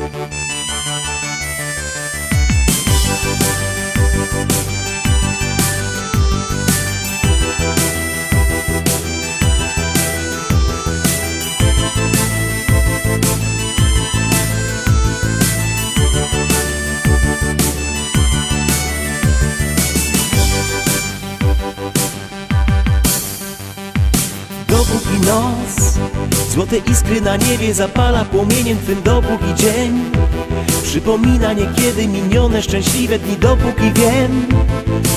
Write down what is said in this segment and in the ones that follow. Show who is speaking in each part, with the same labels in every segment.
Speaker 1: Dopóki noc Złote iskry na niebie zapala płomieniem twym dopóki dzień. Przypomina niekiedy minione szczęśliwe dni dopóki wiem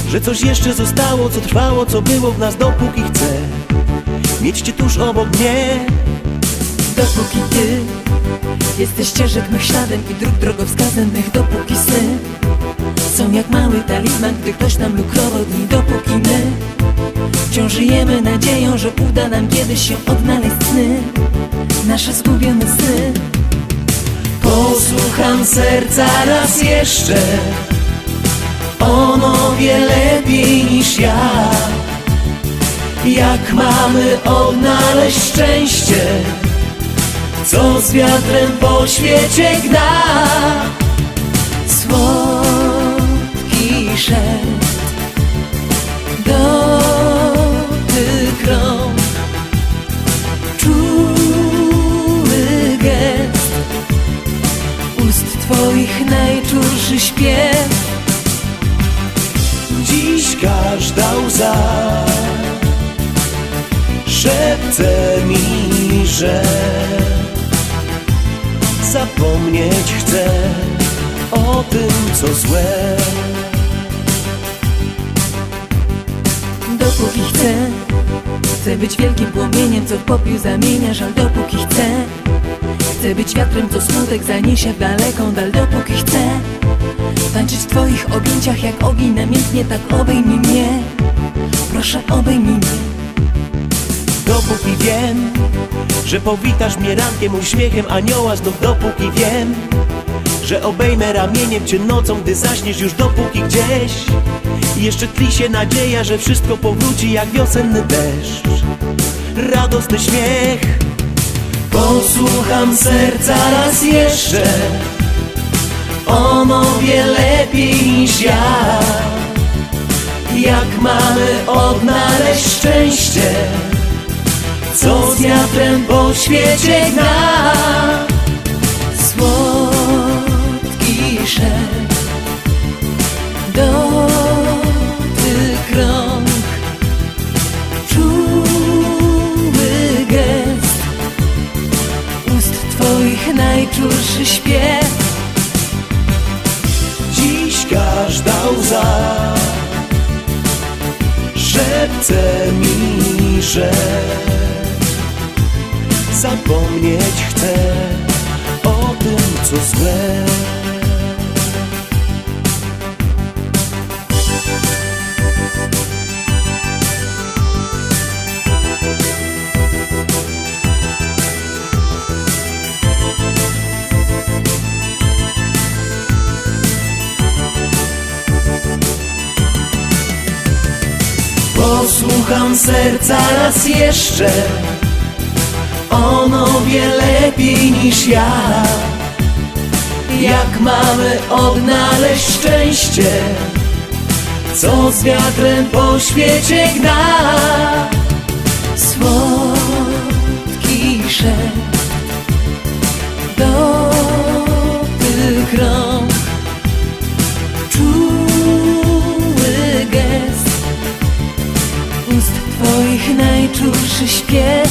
Speaker 1: Że coś jeszcze zostało, co trwało, co było w nas dopóki chcę Mieć cię tuż obok mnie.
Speaker 2: Dopóki ty jesteś ścieżek mych śladem i dróg drogowskazem mych Dopóki sny jak mały talizman, gdy ktoś nam lukrował dni Dopóki my wciąż żyjemy nadzieją, że uda nam kiedyś się odnaleźć sny. Nasze zgubione sny.
Speaker 1: Posłucham serca raz jeszcze. Ono wie lepiej niż ja. Jak mamy odnaleźć szczęście? Co z wiatrem po świecie gna
Speaker 2: śpiew.
Speaker 1: Dziś każda łza Szepce mi, że Zapomnieć chcę o tym, co złe.
Speaker 2: Dopóki chcę Chcę być wielkim płomieniem, co w popiół zamienia żal Dopóki chcę Chcę być wiatrem, co smutek zaniesie w daleką dal. Dopóki chcę Tańczyć w twoich objęciach jak ogień namiętnie Tak obejmij mnie. Proszę obejmij mnie.
Speaker 1: Dopóki wiem, że powitasz mnie rankiem uśmiechem anioła Znów dopóki wiem, że obejmę ramieniem cię nocą Gdy zaśniesz już dopóki gdzieś. Jeszcze tli się nadzieja, że wszystko powróci jak wiosenny deszcz. Radosny śmiech. Posłucham serca raz jeszcze Ono wie lepiej niż ja. Jak mamy odnaleźć szczęście? Co z wiatrem po świecie gna?
Speaker 2: Słodki szept Dotyk rąk Czuły gest. Ust twoich najczulszy śpiew
Speaker 1: każda łza Szepce mi, że Zapomnieć chcę o tym, co złe Posłucham serca raz jeszcze. Ono wie lepiej niż ja. Jak mamy odnaleźć szczęście? Co z wiatrem po świecie gna
Speaker 2: Słodki szept najczulszy śpiew.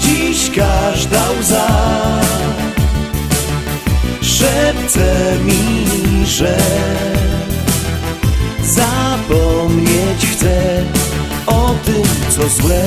Speaker 1: Dziś każda łza Szepce mi, że Zapomnieć chcę o tym, co złe